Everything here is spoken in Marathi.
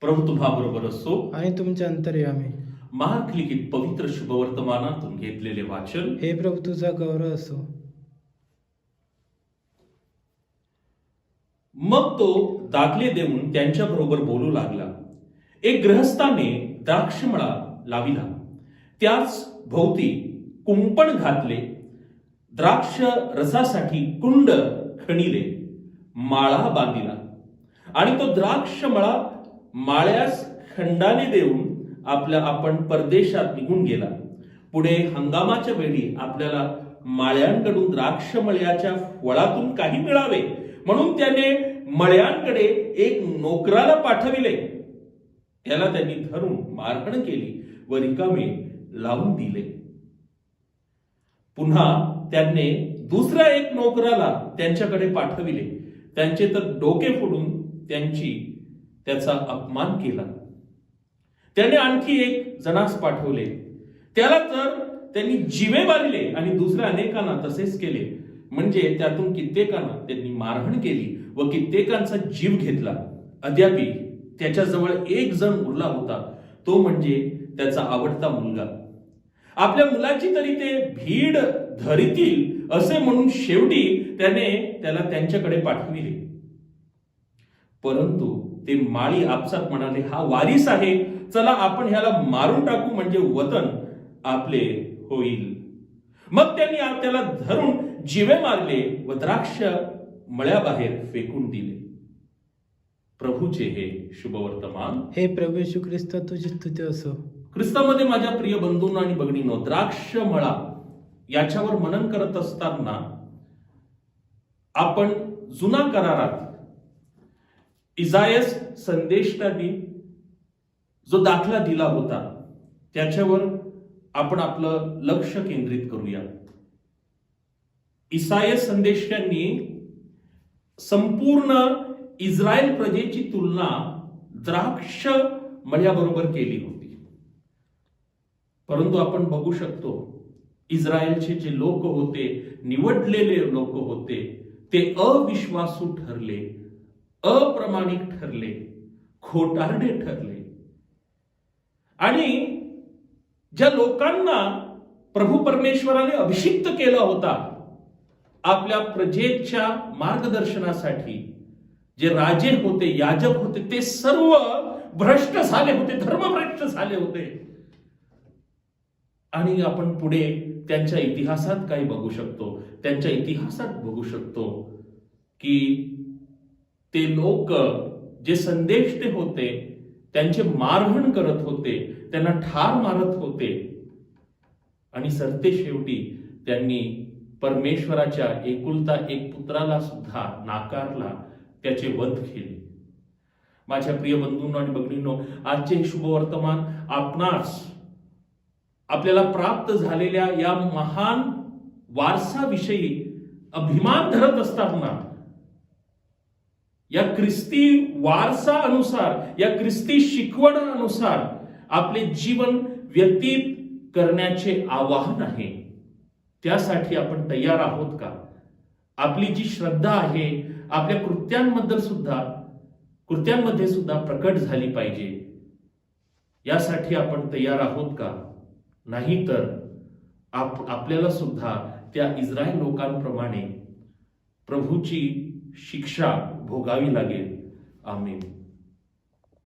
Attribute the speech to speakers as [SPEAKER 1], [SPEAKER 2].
[SPEAKER 1] प्रभू तुम्हा बरोबर असो
[SPEAKER 2] आणि तुमच्या अंतर्यामी
[SPEAKER 1] मार्क लिखित पवित्र शुभवर्तमानातून घेतलेले वाचन
[SPEAKER 2] हे प्रभू तुझा गौरव असो.
[SPEAKER 1] मग तो दाखले देऊन त्यांच्या बरोबर बोलू लागला. एक ग्रहस्थाने द्राक्षमळा लाविला. त्याच भोवती कुंपण घातले. द्राक्ष रसासाठी कुंड खणिले. माळा बांधिला. आणि तो द्राक्षमळा माळ्यास खंडाने देऊन आपल्या आपण परदेशात निघून गेला. पुढे हंगामाच्या वेळी आपल्याला माळ्यांकडून द्राक्ष मळ्याच्या फळातून काही मिळावे. म्हणून त्याने मळ्यांकडे एक नोकराला पाठविले. त्याला त्यांनी धरून मारहाण केली व रिकामे लावून दिले. पुन्हा त्यांनी दुसऱ्या एक नोकराला त्यांच्याकडे पाठविले. त्यांचे तर डोके फोडून त्यांची त्याचा अपमान केला. त्याने आणखी एक जणास पाठवले. त्याला तर त्यांनी जिवे बांधले आणि दुसऱ्या अनेकांना तसेच केले. म्हणजे त्यातून कित्येकांना त्यांनी मारहाण केली व कित्येकांचा जीव घेतला. अद्यापि त्याच्याजवळ एक जण उरला होता. तो म्हणजे त्याचा आवडता मुलगा. आपल्या मुलाची तरी ते भीड धरितील असे म्हणून शेवटी त्याने त्याला त्यांच्याकडे पाठविले. परंतु ते माळी आपसात म्हणाले हा वारीस आहे. चला आपण ह्याला मारून टाकू म्हणजे वतन आपले होईल. मग त्यांनी त्याला धरून जिवे मारले व द्राक्ष मळ्याबाहेर फेकून दिले. प्रभूचे हे शुभवर्तमान.
[SPEAKER 2] हे प्रभू येशू ख्रिस्त तुझी स्तुती असो.
[SPEAKER 1] ख्रिस्तामध्ये माझ्या प्रिय बंधूंनो आणि भगिनीनो द्राक्ष मळा याच्यावर मनन करत असताना आपण जुना करारात इजायस संदेष्टाने जो दाखला दिला होता त्याच्यावर आपण आपलं लक्ष केंद्रित करूया. इसायस संदेशांनी संपूर्ण इस्रायल प्रजेची तुलना द्राक्ष मळ्याबरोबर केली होती. परंतु आपण बघू शकतो इस्रायलचे जे लोक होते निवडलेले लोक होते ते अविश्वासू ठरले. अप्रमाणिक ठरले खोटारडे ठरले. आणि ज्या लोकांना प्रभू परमेश्वराने अभिषिक्त केला होता आपल्या प्रजेच्या मार्गदर्शनासाठी जे राजे होते याजक होते ते सर्व भ्रष्ट झाले होते धर्मभ्रष्ट झाले होते. आणि आपण पुढे त्यांच्या इतिहासात काही बघू शकतो. त्यांच्या इतिहासात बघू शकतो की ते लोक जे संदेशते होते त्यांचे मारहाण करत होते त्यांना ठार मारत होते. आणि सरते शेवटी त्यांनी परमेश्वराच्या एकुलता एक पुत्राला सुद्धा नाकारला त्याचे वध केले. माझ्या प्रिय बंधूंनो आणि भगिनींनो आजचे हे शुभवर्तमान आपणास आपल्याला प्राप्त झालेल्या या महान वारसाविषयी अभिमान धरत असताना या ख्रिस्ती वारसा अनुसार या ख्रिस्ती शिकवणानुसार आपले जीवन व्यतीत करण्याचे आवाहन आहे. त्यासाठी आपण तयार आहोत का? आपली जी श्रद्धा आहे आपल्या कृत्यांबद्दल सुद्धा कृत्यांमध्ये सुद्धा प्रकट झाली पाहिजे. यासाठी आपण तयार आहोत का? नाही तर आप आपल्याला सुद्धा त्या इस्रायल लोकांप्रमाणे प्रभूची शिक्षा भोगावी लागेल. आम्ही